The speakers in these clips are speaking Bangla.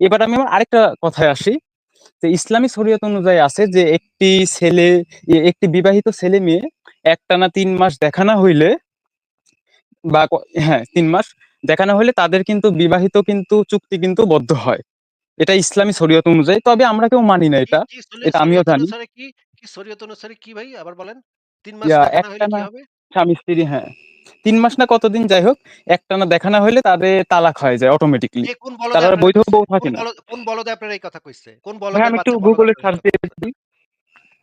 এবার আমি আমার আরেকটা কথায় আসি। যে ইসলামী শরীয়ত অনুযায়ী আছে যে একটি ছেলে একটি বিবাহিত ছেলে মেয়ে একটানা তিন মাস দেখা না হইলে বা হ্যাঁ তিন মাস দেখা না হইলে তাদের কিন্তু বিবাহিত কিন্তু চুক্তি কিন্তু বদ্ধ হয়। এটা ইসলামী শরীয়ত অনুযায়ী তবে আমরা কেউ মানি না এটা। এটা আমিও জানি। শরীয়ত অনুসারে কি ভাই? আবার বলেন। ৩ মাস একটানা স্বামী স্ত্রী হ্যাঁ। তিন মাস না কতদিন যাই হোক একটানা দেখা না হইলে তাদের তালাক হয়ে যায় অটোমেটিকলি বলদে তারা বৈধ বউ থাকে না। বলদ কোন বলদে আপনার এই কথা কইছে? কোন ভাই বলদের আমি একটু গুগলে সার্চ কথা দিয়ে দেখি।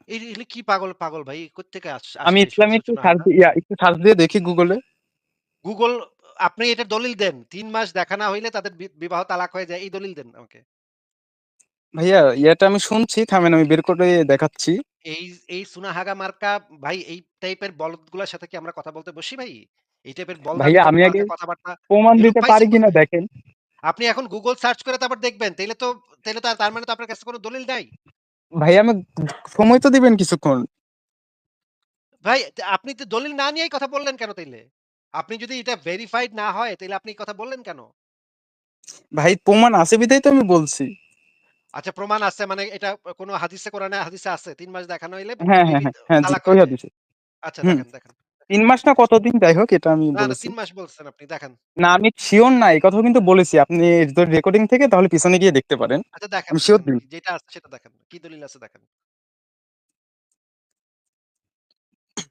এই কি পাগল পাগল ভাই? কোত্থেকে আস আমি আসছে এই ইসলামী একটু সার্চ ইয়া একটু সার্চ দিয়ে দেখি গুগলে গুগল আপনি এটা দলিল দেন। তিন মাস দেখা না হইলে তাদের বিবাহ তালাক হয়ে যায়। এই দলিল দেন আমাকে। ভাইয়া ইয়েটা আমি শুনছি থামেন আমি বের করে দেখাচ্ছি। এই এই সুনাহাগা মার্কা ভাই এই টাইপের বলদগুলোর সাথে কি আমরা কথা বলতে বসি ভাই? এই টাইপের বলদ ভাইয়া আমি আগে কথাবার্তা প্রমাণ দিতে পারি কিনা দেখেন আপনি এখন গুগল সার্চ করে তারপর দেখবেন। তাইলে তো তাইলে তো তার মানে তো আপনার কাছে কোনো দলিল নাই। ভাইয়া আমি সময় তো দিবেন কিছুক্ষণ ভাই আপনি তো দলিল না নিয়েই কথা বললেন কেন তাইলে? আপনি যদি এটা ভেরিফাইড না হয় তাইলে আপনি কথা বললেন কেন? ভাই প্রমাণ আছে বিধাই তো আমি বলছি আচ্ছা প্রমাণ আছে মানে এটা কোন হাদিসে কোরআনে হাদিসে আছে ৩ মাস দেখানো হইলে হ্যাঁ হ্যাঁ হ্যাঁ হ্যাঁ। হাদিসে আচ্ছা দেখেন, দেখেন। তিন মাস না কতদিন যাই হোক এটা আমি না, না বলেছি ৩ মাস বলছেন আপনি দেখেন। না আমি শিওর না এই কথাও কিন্তু বলেছি আপনি যদি রেকর্ডিং থেকে তাহলে পিছনে গিয়ে দেখতে পারেন আচ্ছা দেখেন, আমি শিওর যেটা আছে সেটা দেখেন। কি দলিল আছে দেখেন।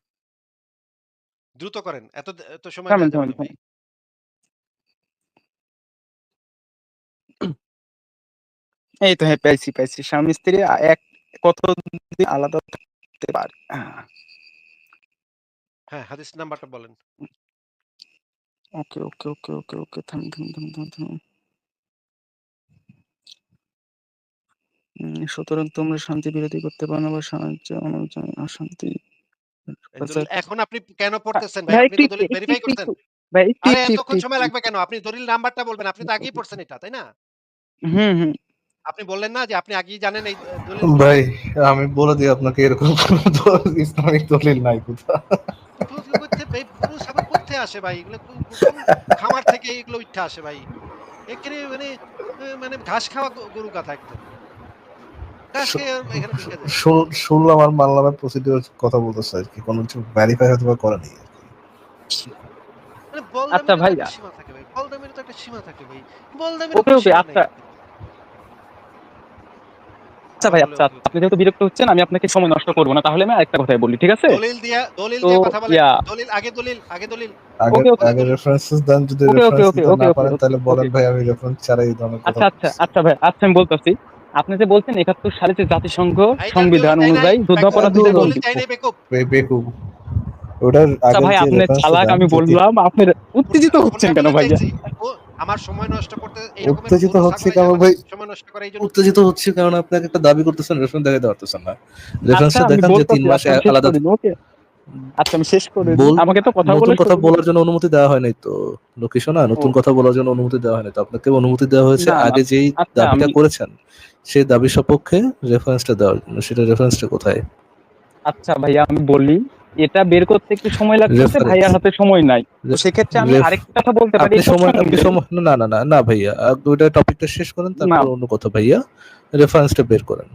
দ্রুত করেন। এত এত সময় এই তো হ্যাঁ পাইছি পাইছি স্বামী স্ত্রী এক কতদিন আলাদা থাকতে পারে হ্যাঁ, হ্যাঁ, হাদিস নাম্বারটা বলেন। ওকে ওকে ওকে ওকে ওকে থামেন থামেন থামেন থামেন উম, সুতরাং তোমরা শান্তি বিরোধী করতে পারো না বা সাহায্য অশান্তি এখন আপনি কেন পড়তেছেন ভাই? আপনি দলিল ভেরিফাই করছেন। ভাই এতক্ষণ সময় লাগবে কেন? আপনি দলিল নাম্বারটা বলবেন। আপনি তো আগেই পড়ছেন এটা, তাই না? হুম হুম আপনি বললেন না যে আপনি আগেই জানেন এই দলিল? ভাই আমি বলে দিই আপনাকে এরকম কোনো ইসলামিক দলিল নাই কোথাও। ভাই পুরুষ আবার করতে আসে ভাই? এগুলো খামার থেকে এগুলো উঠে আসে ভাই? এখানে মানে মানে ঘাস খাওয়া গরু কথা একদম। শুনলাম আর মানলাম আর প্রসিডিওর কথা বলতেছে আর কি কোনো কিছু ভ্যারিফাই হয়তো বা করেনি মানে আচ্ছা বলদামের ভাই একটা সীমা থাকে ভাই বলদামের তো একটা সীমা থাকে ভাই। বলদামের ওকে ওকে আচ্ছা। আচ্ছা ভাই আচ্ছা আপনি যেহেতু বিরক্ত হচ্ছেন আমি আপনাকে সময় নষ্ট করব না তাহলে আমি আরেকটা কথাই বলি ঠিক আছে? দলিল দিয়া দলিল দিয়ে কথা বলেন। দলিল আগে দলিল আগে দলিল। আগে ওকে ওকে আগে রেফারেন্সেস দেন যদি ওকে ওকে ওকে ওকে না পারেন তাহলে বলেন ভাই আমি রেফারেন্স ছাড়া এই ধরনের আচ্ছা আচ্ছা আচ্ছা ভাই আচ্ছা আমি বলতেছি আপনি যে বলছেন একাত্তর সালে যে জাতিসংঘ সংবিধান অনুযায়ী যুদ্ধাপরাধীদের ওটার আচ্ছা আগের ভাই আপনি চালাক আমি বললাম আপনার উত্তেজিত হচ্ছেন কেন ও আমার সময় নষ্ট করতে উত্তেজিত হচ্ছে আমার ভাই সময় নষ্ট জন্য উত্তেজিত হচ্ছে কারণ আপনাকে একটা দাবি করতেছেন রেফারেন্স দেখাতে পারতেছেন না। আচ্ছা রেফারেন্সটা দেখান যে তিন মাসে আচ্ছা আলাদা আচ্ছা আমি শেষ করে দিই। আমাকে তো কথা বলে কথা বলার জন্য অনুমতি দেওয়া হয় নাই তো। লোকেশ না নতুন কথা বলার জন্য অনুমতি দেওয়া হয় নাই তো। আপনাকে অনুমতি দেওয়া হয়েছে আগে যেই আচ্ছা দাবিটা করেছেন সেই দাবি সপক্ষে রেফারেন্সটা দেওয়ার জন্য সেটা রেফারেন্সটা কোথায়? আচ্ছা ভাইয়া আমি বলি এটা বের করতে একটু সময় রেফারেন্স ভাইয়ার হাতে সময় নাই। তো সেক্ষেত্রে আমি আরেকটা কথা বলতে পারি সময় আপনি সময় না না না না ভাইয়া। ওইটা টপিকটা শেষ করেন তারপর অন্য কথা ভাইয়া। রেফারেন্সটা বের করেন।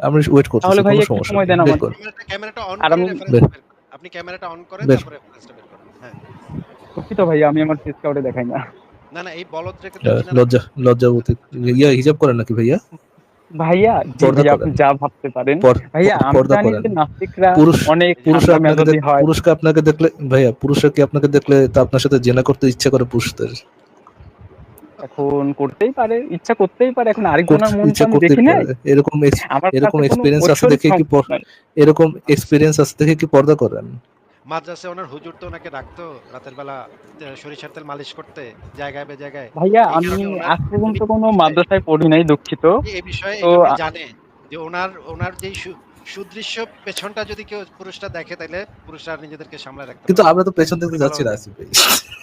আমি ওয়েট করতেছি তাহলে ভাইয়া একটু সময় দেন আমাকে। ক্যামেরাটা ক্যামেরাটা অন করেন। আপনি ক্যামেরাটা অন করেন তারপরে রেফারেন্সটা বের করেন। হ্যাঁ। দুঃখিত ভাইয়া আমি আমার ফেস কাউরে দেখাই না। না না এই বলদ রেখে তো আহ, চিনা লজ্জা লজ্জাবতী ইয়া হিজাব করেন নাকি ভাইয়া? ভাইয়া যা ভাবতে পারেন। ভাইয়া নাস্তিকরা অনেক হয়। পুরুষকে আপনাকে দেখলে ভাইয়া পুরুষরা কি আপনাকে দেখলে তা আপনার সাথে জেনা করতে ইচ্ছা করে পুরুষদের? এখন করতেই পারে ইচ্ছা করতেই পারে। এখন আরেকজনের মন আমি দেখি পারে। এরকম এরকম এক্সপিরিয়েন্স আছে দেখে কি এরকম এক্সপিরিয়েন্স আছে দেখে কি পর্দা করেন? মাদ্রাসে ওনার হুজুর তো ওনাকে ডাকতো রাতের বেলা সরিষার তেল মালিশ করতে জায়গায় বে জায়গায় ভাইয়া আমি আজ পর্যন্ত কোনো মাদ্রাসায় পড়ি নাই দুঃখিত। এই বিষয়ে জানে যে ওনার ওনার যেই সুদৃশ্য পেছনটা যদি কেউ পুরুষটা দেখে তাহলে পুরুষরা নিজেদেরকে সামলে রাখতে কিন্তু আমরা তো পেছন দেখতে যাচ্ছি না আসিফ ভাই।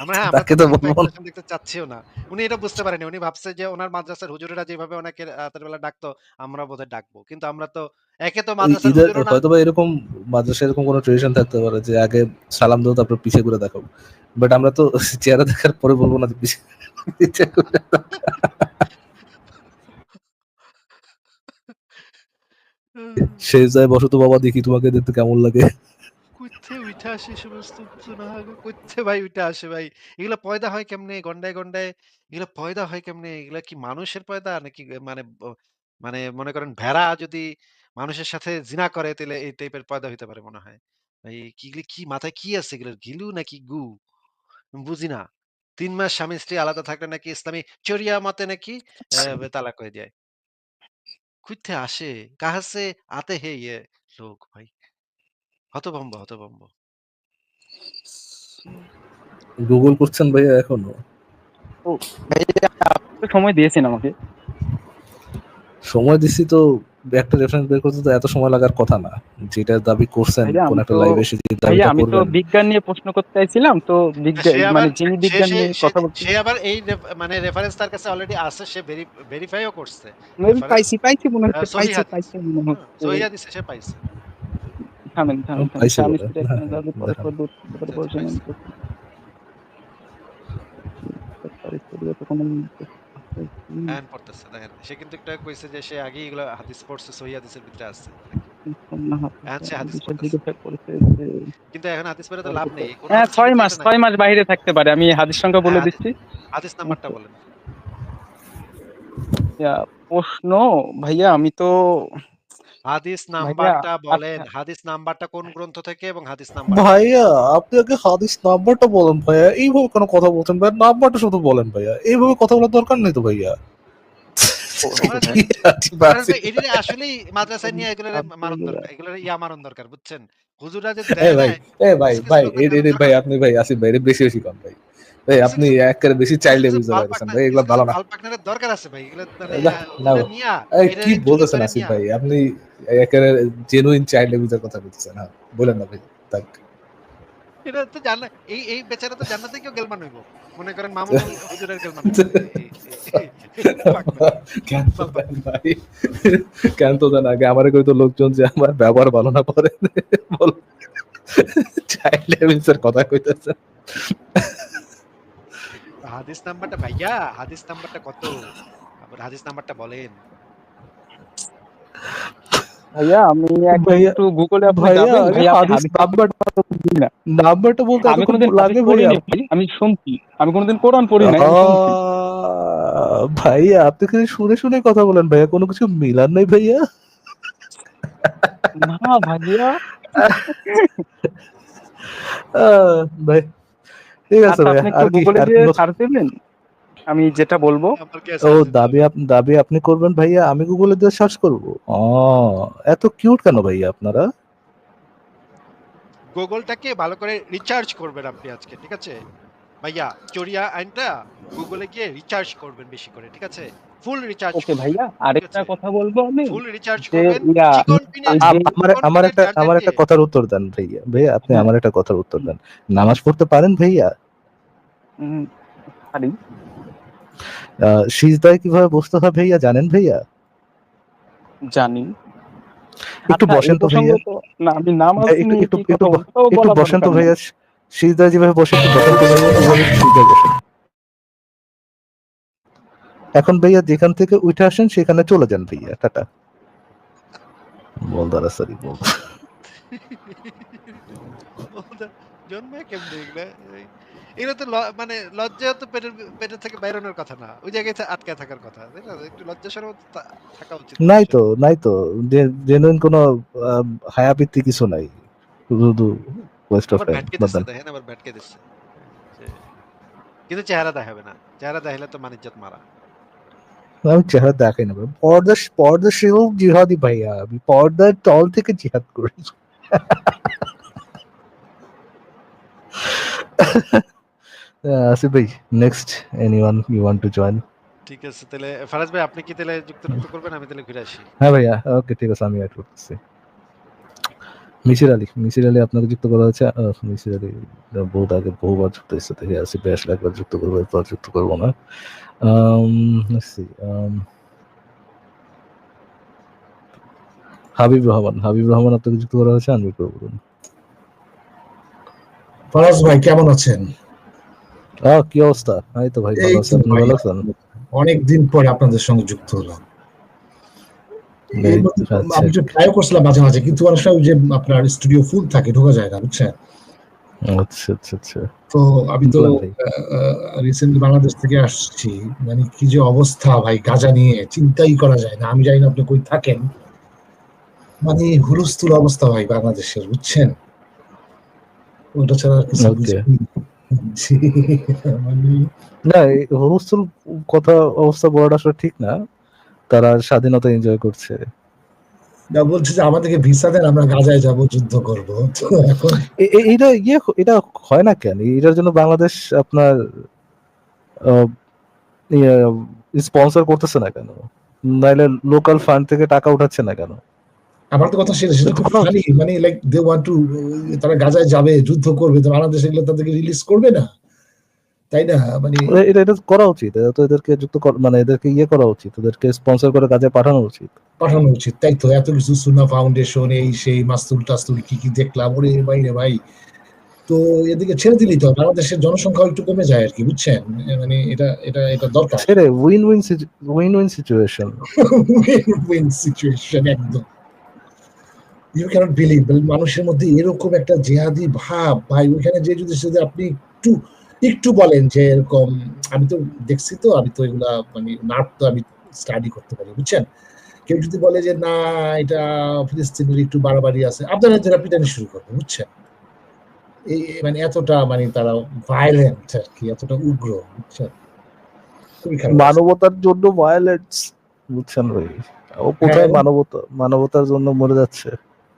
আমরা হ্যাঁ তাকে তো। পেছন দেখতে চাচ্ছিও না। উনি এটা বুঝতে পারেনি। উনি ভাবছে যে ওনার মাদ্রাসার হুজুরেরা যেভাবে ওনাকে রাতের বেলা ডাকতো আমরা বোধহয় ডাকবো। কিন্তু আমরা তো একে তো হয়তো এরকম মাদ্রাসায় এরকম কোনো ট্রেডিশন থাকতে পারে যে আগে সালাম দেবো তারপর পিছিয়ে দেখাবো। বাট আমরা তো চেহারা দেখার পরে বলব না যে পিছিয়ে পিছিয়ে করে দেখাও। শেষ যায় বসো তো বাবা দেখি তোমাকে দেখতে কেমন লাগে। কোথা উঠে আসে সমস্ত ভাই উঠে আসে ভাই। এগুলা পয়দা হয় কেমনে? গন্ডায় গন্ডায় এগুলা পয়দা হয় কেমনে? এগুলা কি মানুষের পয়দা নাকি মানে মানে মনে করেন ভেড়া যদি মানুষের সাথে জিনা করে তাহলে এই টাইপের পয়দা হইতে পারে মনে হয়। ভাই কি এগুলি কি মাথায় কি আছে? এগুলোর গিলু নাকি গু? বুঝি না। তিন মাস স্বামী স্ত্রী আলাদা থাকলে নাকি ইসলামী চরিয়া মতে নাকি আহ, তালাক হয়ে যায়। কুইথে আসে? কাহা সে আতে হে ইয়ে লোক ভাই। হতভম্ব হতভম্ব। গুগল করছেন ভাইয়া এখনও? ভাইয়া আপনি তো সময় দিয়েছেন আমাকে। সময় দিছি তো একটা রেফারেন্স বের করতে তো এত সময় লাগার কথা না। যেটা দাবি করছেন কোন আমি একটা তো- লাইভে এসে যে দাবিটা আমি তো বিজ্ঞান নিয়ে প্রশ্ন করতে চাইছিলাম তো বিজ্ঞান মানে যিনি বিজ্ঞান নিয়ে কথা বলতে সে আবার এই মানে রেফারেন্স তার কাছে অলরেডি আছে সে ভেরিফাইও করছে। আমি পাইছি পাইছি মনে হচ্ছে পাইছি পাইছি মনে হচ্ছে। সহিয়া দিছে সে পাইছে। থামেন থামেন থামেন। পাইছে হ্যাঁ, একসঙ্গে যাদের দেখান। পড়তেছে সে কিন্তু একটা কইছে যে সে আগে এগুলো হাদিস পড়ছে সহি হাদিসের ভিতরে আছে। হ্যাঁ, পড়তেছে। কিন্তু এখন হাদিস পড়ে তো লাভ নেই। হ্যাঁ হাদিসের ছয় মাস নাই। ছয় মাস বাইরে থাকতে পারে। আমি হাদিস সংখ্যা বলে হ্যাঁ, দিচ্ছি। হাদিস নাম্বারটা বলেন। প্রশ্ন ভাইয়া আমি তো হাদিস নাম্বারটা বলেন আচ্ছা। হাদিস নাম্বারটা কোন গ্রন্থ থেকে এবং হাদিস নাম্বার ভাইয়া আপনি আগে হাদিস নাম্বারটা বলেন ভাইয়া এইভাবে কোনো কথা বলছেন ভাইয়া নাম্বারটা শুধু বলেন ভাইয়া এইভাবে কথা বলার দরকার নেই তো ভাইয়া। আসলেই মাদ্রাসায় নিয়ে এগুলো মারণ দরকার এগুলো ইয়া মারণ দরকার বুঝছেন? হুজুরা যে ভাই ভাই ভাই আপনি ভাই আসিফ ভাই বেশি বেশি কম ভাই। আপনি একেবারে বেশি চাইল্ড বাল করেছেন ভাই এগুলো ভালো না। পাকনারের দরকার আছে ভাই এগুলো মানে এই কি বলতেছেন আসিফ ভাই? আপনি একেবারে জেনুইন চাইল্ড এবিউজের কথা বলতেছেন হ্যাঁ বলেন না ভাই থাক এটা তো জানা এই এই বেচারা তো জান্নাতে কেউ গেলমান হইব। মনে করেন মামুন হুজুরের গেলমান। কেন তো দেন আগে আমার কই তো লোকজন যে আমার ব্যবহার ভালো না করে বল। চাইল্ড এবিউজের কথা কইতেছেন। হাদিস নাম্বারটা ভাইয়া হাদিস নাম্বারটা কত? আবার হাদিস নাম্বারটা বলেন। ভাইয়া আমি একটু গুগলে নাম্বারটা দিন না। নাম্বারটা বলতে আমি কোনোদিন লাগে ভাইয়া আমি শুনছি। আমি কোনোদিন কোরআন পড়ি না ভাইয়া আপনি খালি শুনে শুনে কথা বলেন ভাইয়া কোনো কিছু মিলার নাই ভাইয়া। না ভাইয়া। আহ, ভাই ঠিক আছে ভাই আপনি আর কি সার্চ দেবেন? আমি যেটা বলব। ও দাবি দাবি আপনি করবেন ভাইয়া আমি গুগলে দিয়ে সার্চ করব। ও এত কিউট কেন ভাইয়া আপনারা? গুগলটাকে ভালো করে রিচার্জ করবেন আপনি আজকে ঠিক আছে? ভাইয়া চরিয়া আইনটা গুগলে গিয়ে রিচার্জ করবেন বেশি করে ঠিক আছে? ফুল রিচার্জ ওকে ভাইয়া আরেকটা কথা বলব আমি? ফুল রিচার্জ করবেন আমার আমার একটা আমার একটা কথার উত্তর দেন ভাইয়া। ভাইয়া আপনি হ্যাঁ। আমার একটা কথার উত্তর দেন। নামাজ পড়তে পারেন ভাইয়া? পারি। সিজদায় কীভাবে বসতে হয় ভাইয়া জানেন ভাইয়া? জানি। একটু আচ্ছা, বসেন তো ভাইয়া। না আমি নামাজ একটু- একটু- বসেন তো ভাইয়া। নেই। সিজদায় যেভাবে বসে এখন ভাইয়া যেখান থেকে উঠে আসেন সেখানে চলে যান ভাইয়া। টাটা। বল সরি বল জন্মে কেমনে এগুলা? এগুলো তো মানে লজ্জা তো পেটের পেটের থেকে বাইরানোর কথা না। ওই জায়গায় আটকে থাকার কথা একটু লজ্জা সরব থাকা উচিত। নাই তো নাই তো। জেনুইন কোনো কিছু নাই। শুধু ওয়েস্ট অফ আবার টাইম ব্যাটকে দিচ্ছে দেখেন আবার ব্যাটকে দিচ্ছে যে- কিন্তু চেহারা দেখাবে না চেহারা দেখালে তো মানিজ্জত মারা আমি চেহারা দেখাই না ভাই। পর্দা পর্দা সেও জিহাদি ভাইয়া আমি পর্দার তল থেকে জিহাদ করি আহ, আসিফ ভাই next anyone you want to join ঠিক আছে তাহলে ফারাজ ভাই আপনি কি তাহলে যুক্ত যুক্ত করবেন আমি তাহলে ঘুরে আসি হ্যাঁ ভাইয়া ওকে ঠিক আছে আমি অ্যাড করতেছি মিসির আলী মিসির আলী আপনাকে যুক্ত করা হয়েছে মিসির আলী বহুত আগে বহুবার যুক্ত হয়েছে দেখে আসি বেশ একবার যুক্ত করব এরপর যুক্ত করব না হাবিব রহমান হাবিব রহমান আপনাকে যুক্ত করা হয়েছে আনমিট করে বলুন ফরাজ ভাই কেমন আছেন আহ কি অবস্থা এই তো ভাই ভালো আছেন। ভালো আছেন অনেক দিন পরে আপনাদের সঙ্গে যুক্ত হলাম। আমি যে ট্রাই করছিলাম মাঝে মাঝে কিন্তু অনেক সময় যে আপনার স্টুডিও ফুল থাকে ঢোকা যায় না বুঝছেন? আচ্ছা আচ্ছা আচ্ছা। তো আমি তো রিসেন্টলি বাংলাদেশ থেকে আসছি। মানে কি যে অবস্থা ভাই গাজা নিয়ে চিন্তাই করা যায় না। আমি জানি না আপনি কই থাকেন। মানে হুলস্থুল অবস্থা ভাই বাংলাদেশের বুঝছেন? ওটা ছাড়া আর কিছু মানে না। হুলস্থুল কথা অবস্থা বলাটা আসলে ঠিক না। তারা স্বাধীনতা এনজয় করছে। যা বলছে যে আমাদেরকে ভিসা দেন আমরা গাজায় যাব যুদ্ধ করব। তো এখন এ- এ- ইয়ে এটা হয় না কেন? এটার জন্য বাংলাদেশ আপনার স্পন্সর করতেছে না কেন? নাইলে লোকাল ফান্ড থেকে টাকা উঠাচ্ছে না কেন? আমার তো কথা সেটা সেটা খুব মানে লাইক দে ওয়ান্ট টু তারা গাজায় যাবে যুদ্ধ করবে তো বাংলাদেশ এগুলো তাদেরকে রিলিজ করবে না? তাই না? মানে এটা এটা করা উচিত। এটা তো এদেরকে যুক্ত মানে এদেরকে ইয়ে করা উচিত। ওদেরকে স্পন্সর করে কাজে পাঠানো উচিত। পাঠানো উচিত। তাই তো এত কিছু সুনা ফাউন্ডেশন এই সেই মাস্তুল টাস্তুল কি কি দেখলাম? ওরে ভাই রে ভাই। তো এদিকে ছেড়ে দিলেই তো বাংলাদেশের জনসংখ্যা একটু কমে যায় আর কি বুঝছেন? মানে এটা এটা এটা দরকার। ছেড়ে win win win win situation win situation একদম। ইউ ক্যানট বিলিভ মানুষের মধ্যে এরকম একটা জেহাদি ভাব। ভাই ওইখানে যে যদি যদি আপনি একটু একটু বলেন যে এরকম আমি তো দেখছি তো আমি তো এগুলা মানে নাট তো আমি স্টাডি করতে পারি বুঝছেন? কেউ যদি বলে যে না এটা ফিলিস্তিনের একটু বাড়াবাড়ি আছে আপনারা যারা পিটানি শুরু করবে বুঝছেন? এই মানে এতটা মানে তারা ভায়োলেন্ট আর কি এতটা উগ্র বুঝছেন? মানবতার জন্য ভায়োলেন্স বুঝছেন ভাই? ও কোথায় হ্যাঁ। মানবতা মানবতার জন্য মরে যাচ্ছে?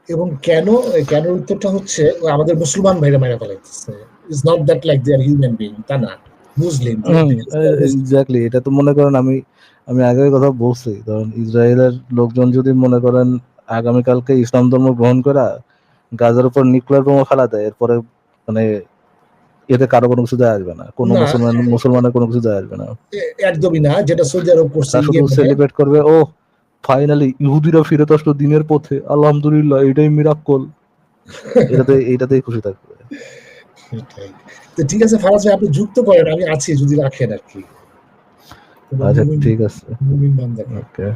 এবং কেন কেন উত্তরটা হচ্ছে আমাদের মুসলমান ভাইরা মাইরা ফেলাইতেছে। Is not that like they are human being তা না। মুসলিম এক্স্যাক্টলি এটা তো মনে করেন আমি আমি আগের কথা বলছি ধরেন ইসরায়েলের লোকজন যদি মনে করেন আগামীকালকে ইসলাম ধর্ম গ্রহণ করা গাজার উপর নিউক্লিয়ার বোমা ফেলা দেয় এরপরে মানে এতে কারও কোনো কিছু যায় আসবে না কোনো মুসলমান মুসলমানের কোনো কিছু যায় আসবে না। একদমই না যেটা সৌদি আরব করছে সেলিব্রেট করবে ও ফাইনালি ইহুদিরা ফিরে আসলো দিনের পথে। আলহামদুলিল্লাহ এটাই মিরাক্কল এটাতে এটাতেই খুশি থাকবে। তো ঠিক আছে ফারাজ ভাই আপনি যুক্ত করেন আমি আছি যদি রাখেন আর কি। আচ্ছা ঠিক আছে। ওকে।